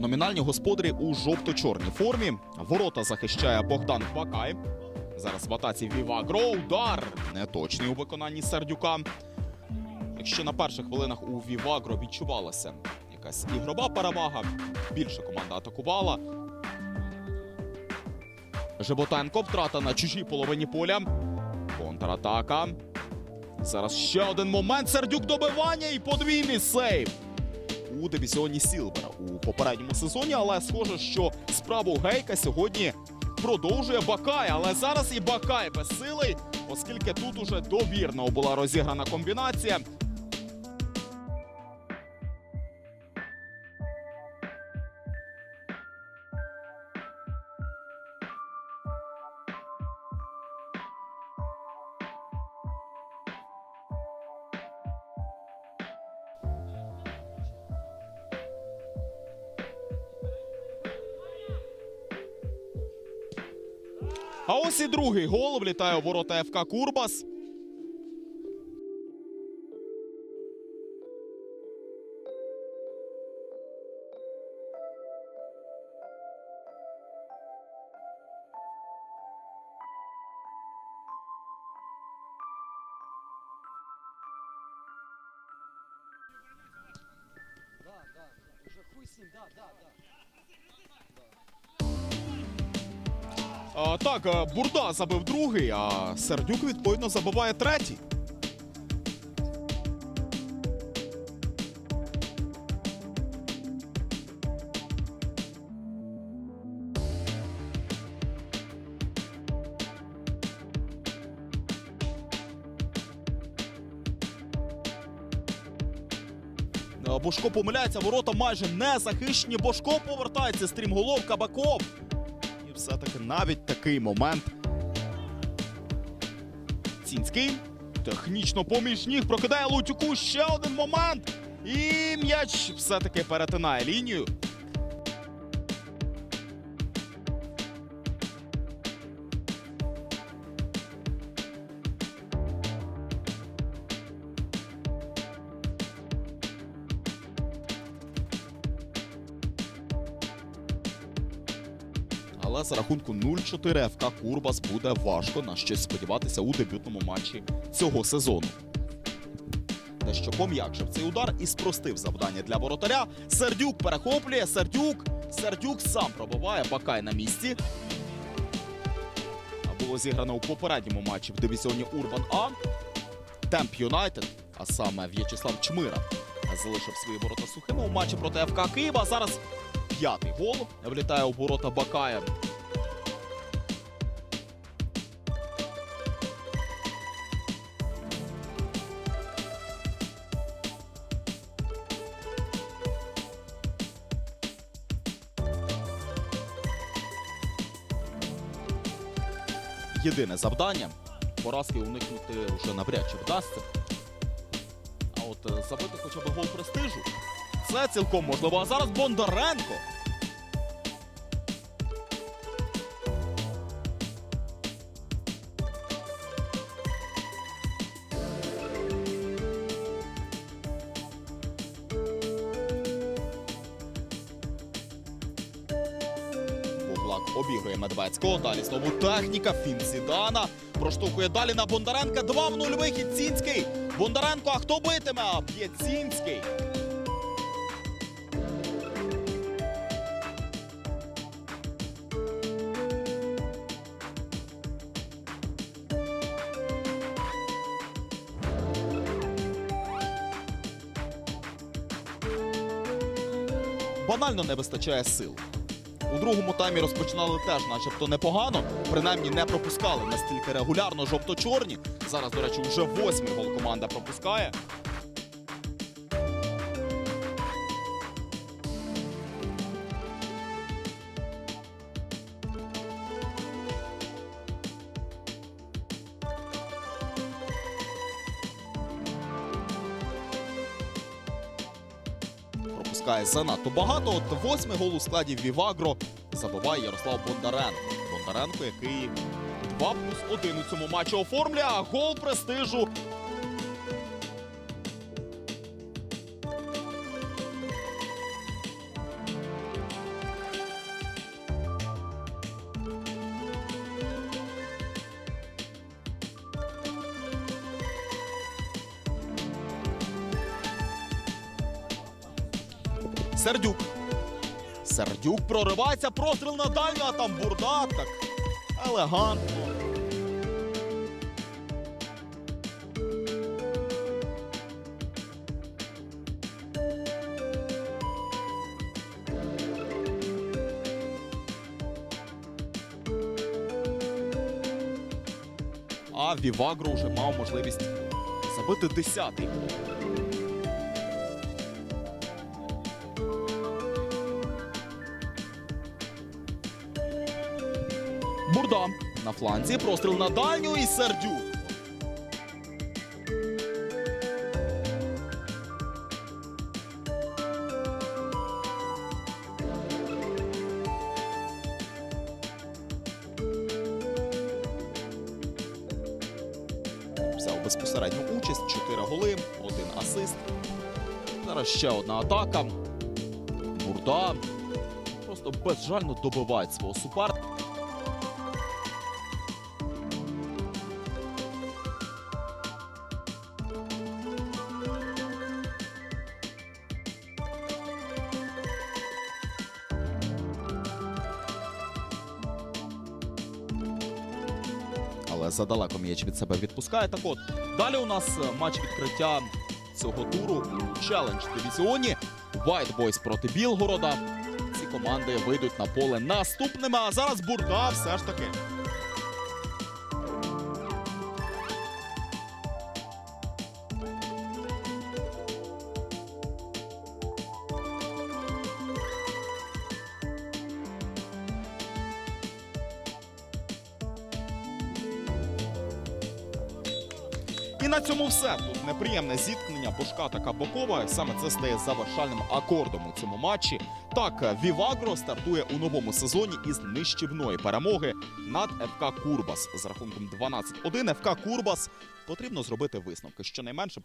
Номінальні господарі у жовто-чорній формі. Ворота захищає Богдан Бакай. Зараз в атаці Вівагро. Удар неточний у виконанні Сердюка. Якщо на перших хвилинах у Вівагро відчувалася якась ігрова перевага, більше команда атакувала. Животенко втрата на чужій половині поля. Контратака. Зараз ще один момент. Сердюк добивання і подвійний сейв у дивізіоні Сілвера у попередньому сезоні. Але схоже, що справу Гейка сьогодні продовжує Бакай. Але зараз і Бакай безсилий, оскільки тут уже довірно була розіграна комбінація. А ось і другий гол влітає у ворота ФК Курбас. Да, да, да. Уже хуй с ним, да, да, да. А, так, Бурда забив другий, а Сердюк відповідно забиває третій. А, Бошко помиляється, ворота майже не захищені. Бошко повертається стрімголов Кабаков. Все-таки навіть такий момент. Цінський технічно поміж ніг прокидає Лутюку ще один момент. І м'яч все-таки перетинає лінію. Але за рахунку 0-4 ФК Курбас буде важко на щось сподіватися у дебютному матчі цього сезону. Дещо пом'якшив цей удар і спростив завдання для воротаря. Сердюк перехоплює. Сердюк. Сердюк сам пробиває Бакай на місці. А Було зіграно у попередньому матчі в дивізіоні Урбан А. Темп Юнайтед, а саме В'ячеслав Чмира, залишив свої ворота сухими у матчі проти ФК Києва. Зараз п'ятий гол влітає у ворота Бакая. Єдине завдання поразки уникнути вже навряд чи вдасться. А от е, забити хоча б гол престижу. Це цілком можливо. А зараз Бондаренко. Буглак обігрує Медведського. Далі знову техніка. Фін Зідана. Проштовхує далі на Бондаренка. 2 в 0 вихід. Цінський. Бондаренко, а хто битиме? Б'є Цінський. Банально не вистачає сил. У другому таймі розпочинали теж, начебто, непогано. Принаймні не пропускали настільки регулярно жовто-чорні. Зараз, до речі, вже восьмий гол команда пропускає. Пропускає занадто багато. От восьмий гол у складі Вівагро забиває Ярослав Бондаренко. Бондаренко, який 2 плюс 1 у цьому матчі оформлює, а гол престижу. Сердюк. Сердюк проривається, простріл на дальню, а там бурда так елегантно. А Вівагро вже мав можливість забити десятий. Бурда на фланзі, простріл на дальню і Сердюк. Взяв безпосередню участь, 4 голи, один асист. Зараз ще одна атака. Бурда просто безжально добиває свого суперника. Але задалеко м'яч від себе відпускає. Так от далі у нас е, матч відкриття цього туру у челендж дивізіоні. White Boys проти Білгорода. Ці команди вийдуть на поле наступними. А зараз бурда все ж таки. На цьому все. Тут неприємне зіткнення Бошка та бокова. Саме це стає завершальним акордом у цьому матчі. Так, Вівагро стартує у новому сезоні із нищівної перемоги над ФК Курбас з рахунком 12-1. ФК Курбас потрібно зробити висновки. Щонайменше